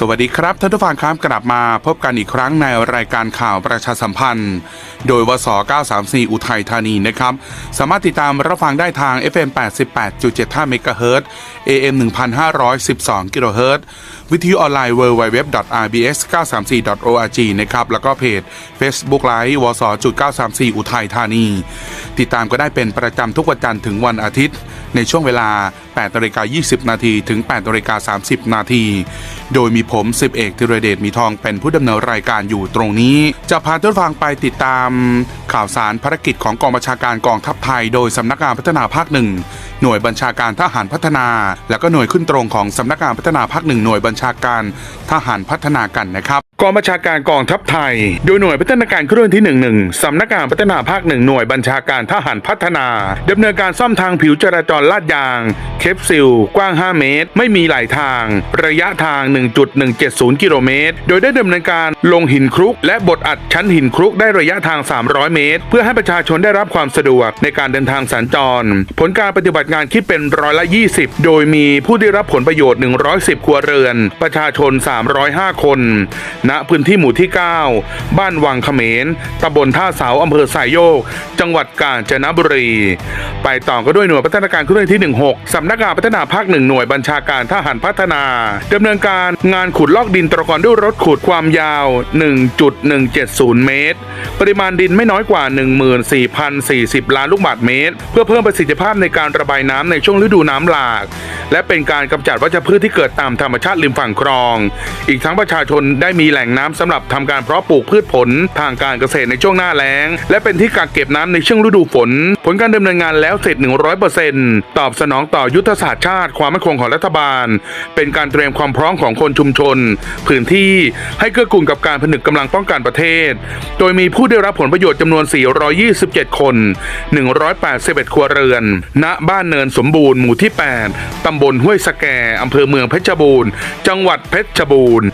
สวัสดีครับท่านผู้ฟังครับกลับมาพบกันอีกครั้งในรายการข่าวประชาสัมพันธ์ โดยวส 934 อุทัยธานีนะครับ สามารถติดตามรับฟังได้ทาง FM 88.75 MHz AM 1512 กิโลเฮิร์วิทยุออนไลน์ www.rbs934.org นะครับแล้วก็เพจ Facebook Live วส934 อุทัยธานี ติดตามก็ได้เป็นประจำทุกวันจันทร์ถึงวันอาทิตย์ ในช่วงเวลา8นาฬิกา20 นาทีถึง8นาฬิกา30 นาที โดยมีผม10เอกธีรเดชมีทองเป็นผู้ดำเนินรายการอยู่ตรงนี้ จะพาท่านฟังไปติดตามข่าวสารภารกิจของกองบัญชาการกองทัพไทย โดยสำนักงานพัฒนาภาคหนึ่งหน่วยบัญชาการทหารพัฒนา และก็หน่วยขึ้นตรงของสำนักงานพัฒนาภาคหนึ่งหน่วยบัญชาการทหารพัฒนากันนะครับ องบัญชาการกองทัพไทย โดยหน่วยพัฒนาการเคลื่อนที่ 11สำนักงานพัฒนาภาคหนึ่งหน่วยบัญชาการทหารพัฒนาดำเนินการซ่อมทางผิวจราจรลาดยาง เคปซิล กว้าง 5 เมตร ไม่มีหลายทาง ระยะทาง 1.170 กิโลเมตร โดยได้ดำเนินการลงหินครุก และบดอัดชั้นหินครุกได้ระยะทาง 300 เมตร เพื่อให้ประชาชนได้รับความสะดวกในการเดินทางสัญจร ผลการปฏิบัติงานคิดเป็นร้อยละ 20 โดยมีผู้ได้รับผลประโยชน์ 110 ครัวเรือน ประชาชน 305 คนณพื้นที่หมู่ที่ 9 บ้านวังเขมรตำบลท่าเสาอำเภอสายโยก จังหวัดกาญจนบุรี ไปต่อก็ด้วยหน่วยพัฒนาการเคลื่อนที่ 16 สำนักงานพัฒนาภาคหนึ่งหน่วยบัญชาการทหารพัฒนาดำเนินการงานขุดลอกดินตรกรด้วยรถขุดความยาว 1.170 เมตร ปริมาณดินไม่น้อยกว่า 14,040 ล้านลูกบาศก์เมตร เพื่อเพิ่มประสิทธิภาพในการระบายน้ำในช่วงฤดูน้ำหลาก และเป็นการกำจัดวัชพืชที่เกิดตามธรรมชาติริมฝั่งคลอง อีกทั้งประชาชนได้มีแหล่งน้ำสำหรับทำการเพาะปลูกพืชผลทางการเกษตรในช่วงหน้าแล้ง และเป็นที่กักเก็บน้ำในช่วงฤดูฝน ผลการดำเนินงานแล้วเสร็จ 100%ตอบสนองต่อยุทธศาสตร์ชาติ ความมั่นคงของรัฐบาล เป็นการเตรียมความพร้อมของคนชุมชน พื้นที่ให้เกื้อกูลกับการผนึกกำลังป้องกันประเทศ โดยมีผู้ได้รับผลประโยชน์จำนวน 427 คน 181 ครัวเรือน ณบ้านเนินสมบูรณ์หมู่ที่ 8ตำบลห้วยสแกอำเภอเมืองเพชรบูรณ์ จังหวัดเพชรบูรณ์